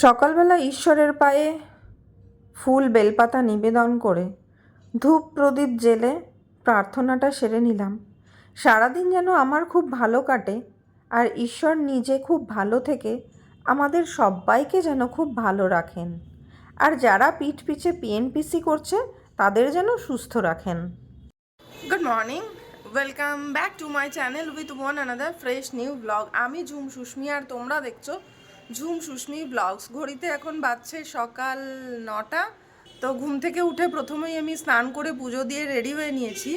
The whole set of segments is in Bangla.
সকালবেলা ঈশ্বরের পায়ে ফুল বেলপাতা নিবেদন করে ধূপ প্রদীপ জেলে প্রার্থনাটা সেরে নিলাম। সারাদিন যেন আমার খুব ভালো কাটে আর ঈশ্বর নিজে খুব ভালো থেকে আমাদের সবাইকে যেন খুব ভালো রাখেন। আর যারা পিঠ পিছে পিএনপিসি করছে, তাদের যেন সুস্থ রাখেন। Good morning welcome back to my channel with one another fresh new blog আমি ঝুম সুস্মি আর তোমরা দেখছ ঝুম সুস্মি ব্লগস। ঘড়িতে এখন বাজছে সকাল নটা, তো ঘুম থেকে উঠে প্রথমেই আমি স্নান করে পুজো দিয়ে রেডি হয়ে নিয়েছি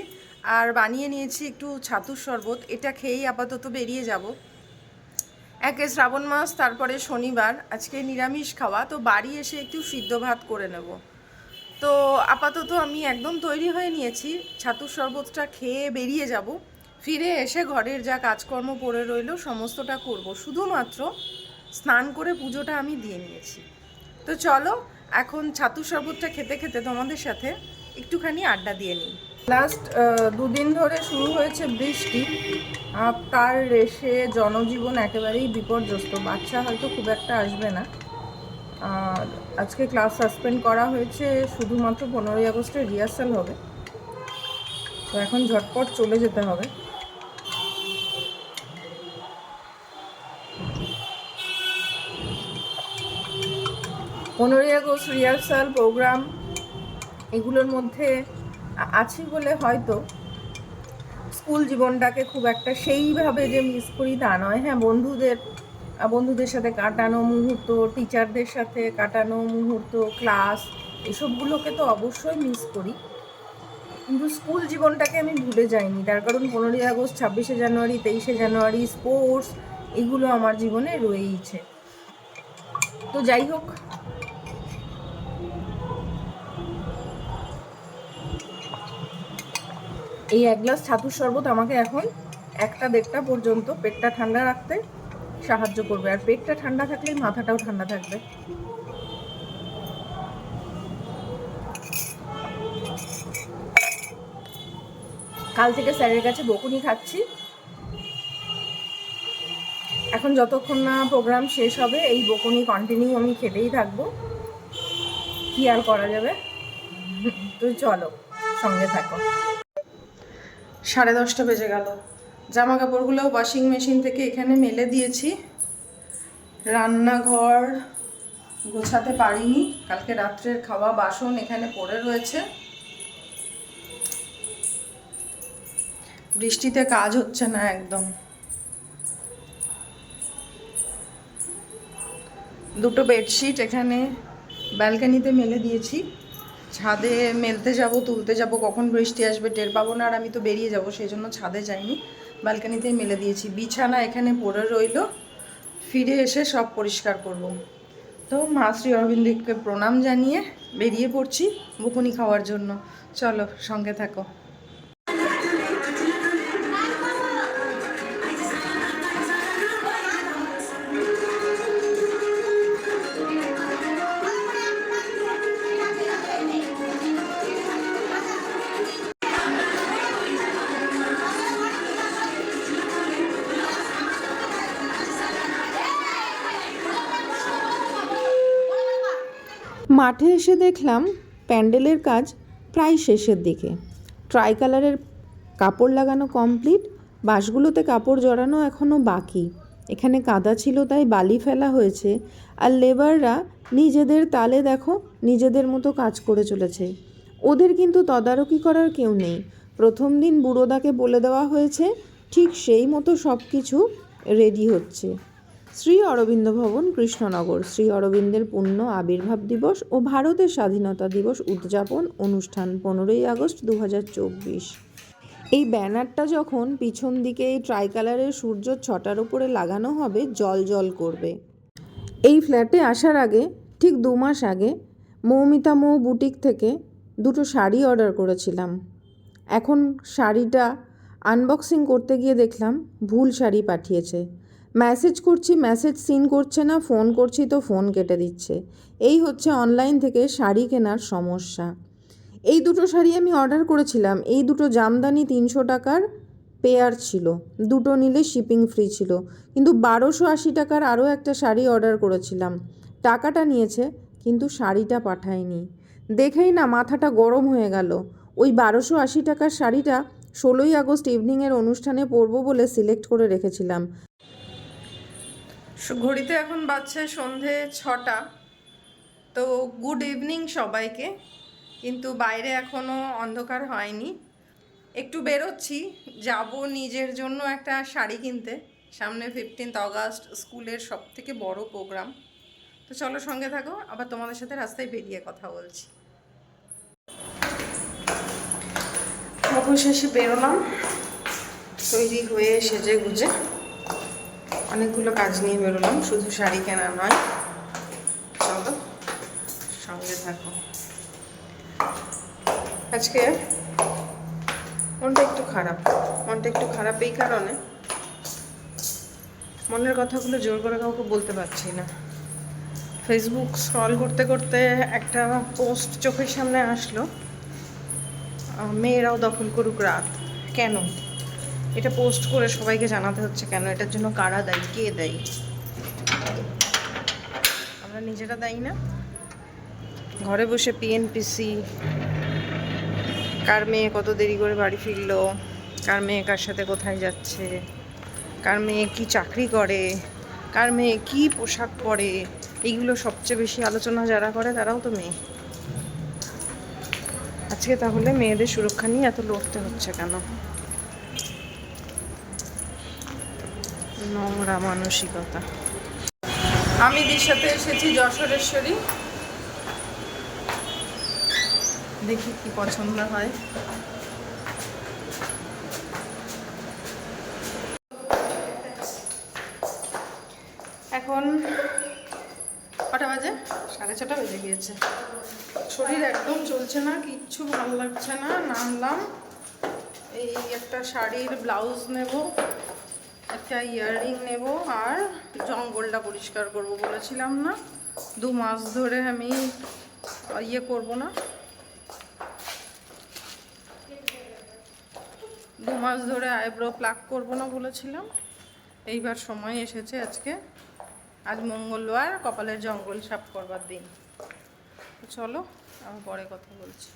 আর বানিয়ে নিয়েছি একটু ছাতুর শরবত। এটা খেয়েই আপাতত বেরিয়ে যাব। একে শ্রাবণ মাস, তারপরে শনিবার, আজকে নিরামিষ খাওয়া, তো বাড়ি এসে একটু সিদ্ধ ভাত করে নেব। তো আপাতত আমি একদম তৈরি হয়ে নিয়েছি, ছাতুর শরবতটা খেয়ে বেরিয়ে যাব। ফিরে এসে ঘরের যা কাজকর্ম পড়ে রইল, সমস্তটা করব। শুধুমাত্র স্নান করে পুজোটা আমি দিয়ে নিয়েছি। তো চলো, এখন ছাতুর শরবতটা খেতে খেতে তোমাদের সাথে একটুখানি আড্ডা দিয়ে নিই। লাস্ট দুদিন ধরে শুরু হয়েছে বৃষ্টি তার রেশে জনজীবন একেবারেই বিপর্যস্ত। বাচ্চা হয়তো খুব একটা আসবে না। আর আজকে ক্লাস সাসপেন্ড করা হয়েছে শুধুমাত্র পনেরোই আগস্টে রিহার্সাল হবে। তো এখন ঝটপট চলে যেতে হবে। পনেরোই আগস্ট রিহার্সাল, প্রোগ্রাম এগুলোর মধ্যে আছি বলে হয়তো স্কুল জীবনটাকে খুব একটা সেইভাবে যে মিস করি তা নয়। হ্যাঁ বন্ধুদের বন্ধুদের সাথে কাটানো মুহূর্ত টিচারদের সাথে কাটানো মুহূর্ত ক্লাস এসবগুলোকে তো অবশ্যই মিস করি। কিন্তু স্কুল জীবনটাকে আমি ভুলে যাইনি। তার কারণ পনেরোই আগস্ট, ছাব্বিশে জানুয়ারি, তেইশে জানুয়ারি স্পোর্টস এগুলো আমার জীবনে রয়েইছে। তো যাই হোক এই এক গ্লাস ছাতুর শরবত আমাকে এখন একটা দেড়টা পর্যন্ত পেটটা ঠান্ডা রাখতে সাহায্য করবে। আর পেটটা ঠান্ডা থাকলে মাথাটাও ঠান্ডা থাকবে। কাল থেকে স্যারের কাছে বকুনি খাচ্ছি। এখন যতক্ষণ না প্রোগ্রাম শেষ হবে, এই বকুনি কন্টিনিউ আমি খেতেই থাকব। কি আর করা যাবে? তো চলো, সঙ্গে থাকো। সাড়ে দশটা বেজে গেল। জামা কাপড়গুলো ওয়াশিং মেশিন থেকে এখানে মেলে দিয়েছি। রান্নাঘর গোছাতে পারিনি। কালকে রাত্রের খাওয়া বাসন এখানে পড়ে রয়েছে। বৃষ্টিতে কাজ হচ্ছে না একদম। দুটো বেডশিট এখানে ব্যালকানিতে মেলে দিয়েছি। ছাদে মেলতে যাব, তুলতে যাব, কখন বৃষ্টি আসবে টের পাবো না, আর আমি তো বেরিয়ে যাব, সেই জন্য ছাদে যাইনি। ব্যালকানিতেই মেলে দিয়েছি। বিছানা এখানে পড়ে রইল। ফিরে এসে সব পরিষ্কার করব। তো মা শ্রী অরবিন্দকে প্রণাম জানিয়ে বেরিয়ে পড়ছি বকুনি খাওয়ার জন্য। চলো সঙ্গে থাকো। মাঠে এসে দেখলাম প্যান্ডেলের কাজ প্রায় শেষের দিকে। ট্রাই কালারের কাপড় লাগানো কমপ্লিট, বাঁশগুলোতে কাপড় জড়ানো এখনও বাকি। এখানে কাদা ছিল, তাই বালি ফেলা হয়েছে। আর লেবাররা নিজেদের তালে দেখো, নিজেদের মতো কাজ করে চলেছে। ওদের কিন্তু তদারকি করার কেউ নেই। প্রথম দিন বুড়োদাকে বলে দেওয়া হয়েছে, ঠিক সেই মতো সব কিছু রেডি হচ্ছে। শ্রী অরবিন্দ ভবন, কৃষ্ণনগর। শ্রী অরবিন্দের পূর্ণ আবির্ভাব দিবস ও ভারতের স্বাধীনতা দিবস উদযাপন অনুষ্ঠান পনেরোই আগস্ট দু হাজার চব্বিশ। এই ব্যানারটা যখন পিছন দিকে এই ট্রাই কালারের সূর্য ছটার উপরে লাগানো হবে, জল জল করবে। এই ফ্ল্যাটে আসার আগে, ঠিক দু মাস আগে, মৌমিতা মৌ বুটিক থেকে দুটো শাড়ি অর্ডার করেছিলাম। এখন শাড়িটা আনবক্সিং করতে গিয়ে দেখলাম ভুল শাড়ি পাঠিয়েছে। মেসেজ করছি মেসেজ সিন করছে না ফোন করছি তো ফোন কেটে দিচ্ছে। এই হচ্ছে অনলাইন থেকে শাড়ি কেনার সমস্যা। এই দুটো শাড়ি আমি অর্ডার করেছিলাম, এই দুটো জামদানি তিনশো টাকার পেয়ার ছিল, দুটো নিলে শিপিং ফ্রি ছিল। কিন্তু বারোশো আশি টাকার আরও একটা শাড়ি অর্ডার করেছিলাম। টাকাটা নিয়েছে, কিন্তু শাড়িটা পাঠায়নি। দেখেই না, মাথাটা গরম হয়ে গেল। ওই বারোশো আশি টাকার শাড়িটা ষোলোই আগস্ট ইভিনিংয়ের অনুষ্ঠানে পরবো বলে সিলেক্ট করে রেখেছিলাম। ঘড়িতে এখন বাজছে সন্ধে ছটা। তো গুড ইভিনিং সবাইকে। কিন্তু বাইরে এখনও অন্ধকার হয়নি। একটু বেরোচ্ছি। যাব নিজের জন্য একটা শাড়ি কিনতে। সামনে ফিফটিন্থ অগাস্ট স্কুলের সব থেকে বড় প্রোগ্রাম তো চলো সঙ্গে থাকো। আবার তোমাদের সাথে রাস্তায় বেরিয়ে কথা বলছি। অবশেষে বেরোলাম। তৈরি হয়ে সেজে গুজে অনেকগুলো কাজ নিয়ে বেরোলাম, শুধু শাড়ি কেনা নয়। চলো, সঙ্গে থাকো। আজকে মনটা একটু খারাপ। মনটা একটু খারাপ এই কারণে মনের কথাগুলো জোর করে কাউকে বলতে পারছি না। ফেসবুক স্ক্রল করতে করতে একটা পোস্ট চোখের সামনে আসলো মেয়েরাও দখল করুক রাত। কেন? এটা পোস্ট করে সবাইকে জানাতে হচ্ছে কেন? এটার জন্য কারা দায়ী? কে দায়ী? আমরা নিজেরা দায়ী না? ঘরে বসে পিএনপিসি কার মেয়ে কত দেরি করে বাড়ি ফিরলো, কার মেয়ে কার সাথে কোথায় যাচ্ছে, কার মেয়ে কি চাকরি করে, কার মেয়ে কি পোশাক পরে, এইগুলো সবচেয়ে বেশি আলোচনা যারা করে তারাও তো মেয়ে। আজকে তাহলে মেয়েদের সুরক্ষা নিয়ে এত লড়তে হচ্ছে কেন? নোংরা মানসিকতা। আমি দিশাতে এসেছি যশোরেশ্বরী। দেখি কি পছন্দ হয়। এখন কটা বাজে? সাড়ে ছটা বেজে গিয়েছে। শরীর একদম চলছে না, কিচ্ছু ভালো লাগছে না। নামলাম। এই একটা শাড়ির ব্লাউজ নেব। একটা ইয়াররিং নেব আর জঙ্গলটা পরিষ্কার করব বলেছিলাম না। দু মাস ধরে আমি ইয়ে করব না। দু মাস ধরে আইব্রো প্লাক করব না বলেছিলাম। এইবার সময় এসেছে আজকে। আজ মঙ্গলবার, কপালের জঙ্গল সাফ করবার দিন। চলো, আমি পরে কথা বলছি।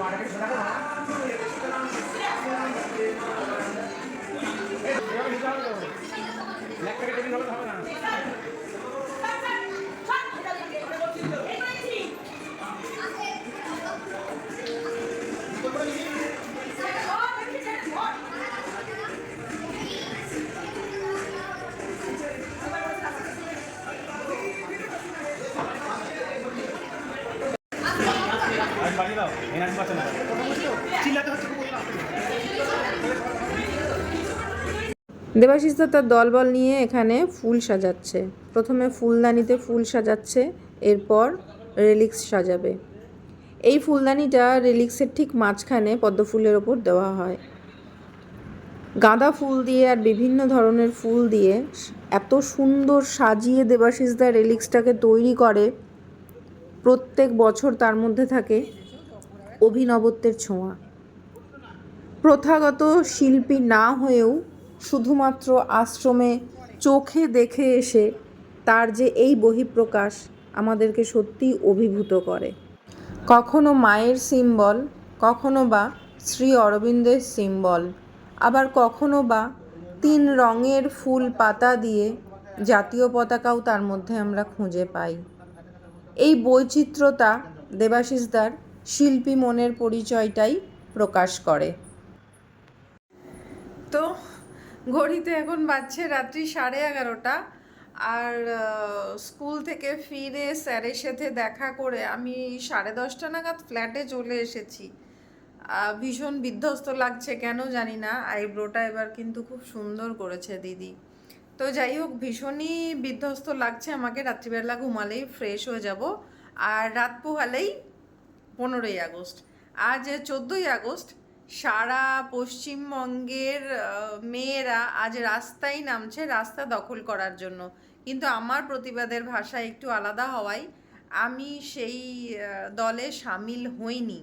বাড়িয়ে দেবাশিসদা তার দলবল নিয়ে এখানে ফুল সাজাচ্ছে। প্রথমে ফুলদানিতে ফুল সাজাচ্ছে, এরপর রেলিক্স সাজাবে। এই ফুলদানিটা রেলিক্সের ঠিক মাঝখানে পদ্মফুলের ওপর দেওয়া হয়। গাঁদা ফুল দিয়ে আর বিভিন্ন ধরনের ফুল দিয়ে এত সুন্দর সাজিয়ে দেবাশিসদা রেলিক্সটাকে তৈরি করে, প্রত্যেক বছর তার মধ্যে থাকে অভিনবত্বের ছোঁয়া। প্রথাগত শিল্পী না হয়েও শুধুমাত্র আশ্রমে চোখে দেখে এসে তার যে এই বহিঃপ্রকাশ আমাদেরকে সত্যিই অভিভূত করে। কখনো মায়ের সিম্বল, কখনো বা শ্রী অরবিন্দের সিম্বল, আবার কখনো বা তিন রঙের ফুল পাতা দিয়ে জাতীয় পতাকাও তার মধ্যে আমরা খুঁজে পাই। এই বৈচিত্র্যতা দেবাশিসদার শিল্পী মনের পরিচয়টাই প্রকাশ করে। তো ঘড়িতে এখন বাজছে রাত্রি সাড়ে এগারোটা। আর স্কুল থেকে ফিরে স্যারের সাথে দেখা করে আমি সাড়ে দশটা নাগাদ ফ্ল্যাটে চলে এসেছি। ভীষণ বিধ্বস্ত লাগছে, কেন জানি না। আইব্রোটা এবার কিন্তু খুব সুন্দর করেছে দিদি। তো যাই হোক, ভীষণই বিধ্বস্ত লাগছে আমাকে। রাত্রিবেলা ঘুমালেই ফ্রেশ হয়ে যাব। আর রাত পোহালেই পনেরোই আগস্ট। আজ চোদ্দোই আগস্ট সারা পশ্চিমবঙ্গের মেয়েরা আজ রাস্তায় নামছে রাস্তা দখল করার জন্য। কিন্তু আমার প্রতিবাদের ভাষা একটু আলাদা হওয়ায় আমি সেই দলে সামিল হইনি।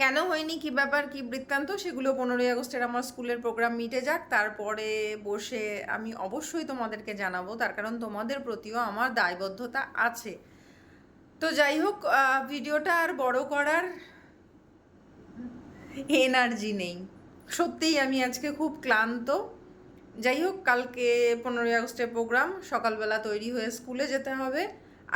কেন হয়নি কি ব্যাপার, কি বৃত্তান্ত, সেগুলো পনেরোই আগস্টের আমার স্কুলের প্রোগ্রাম মিটে যাক। তারপরে বসে আমি অবশ্যই তোমাদেরকে জানাব, তার কারণ তোমাদের প্রতিও আমার দায়বদ্ধতা আছে। তো যাই হোক ভিডিওটা আর বড় করার এনার্জি নেই। সত্যিই আমি আজকে খুব ক্লান্ত। যাই হোক, কালকে পনেরোই আগস্টের প্রোগ্রাম, সকালবেলা তৈরি হয়ে স্কুলে যেতে হবে।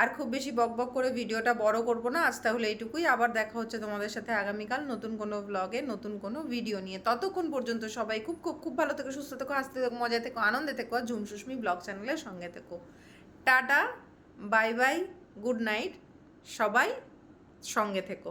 আর খুব বেশি বকবক করে ভিডিওটা বড় করব না, আজ তাহলে এইটুকুই। আবার দেখা হচ্ছে তোমাদের সাথে আগামীকাল নতুন কোনো ব্লগে নতুন কোনো ভিডিও নিয়ে। ততক্ষণ পর্যন্ত সবাই খুব খুব খুব ভালো থেকো, সুস্থ থেকো, হাসতে থেকো মজা থেকো, আনন্দে থেকো আর ঝুম সুস্মি ব্লগ চ্যানেলের সঙ্গে থেকো। Tata, bye bye, good night, সবাই সঙ্গে থেকো।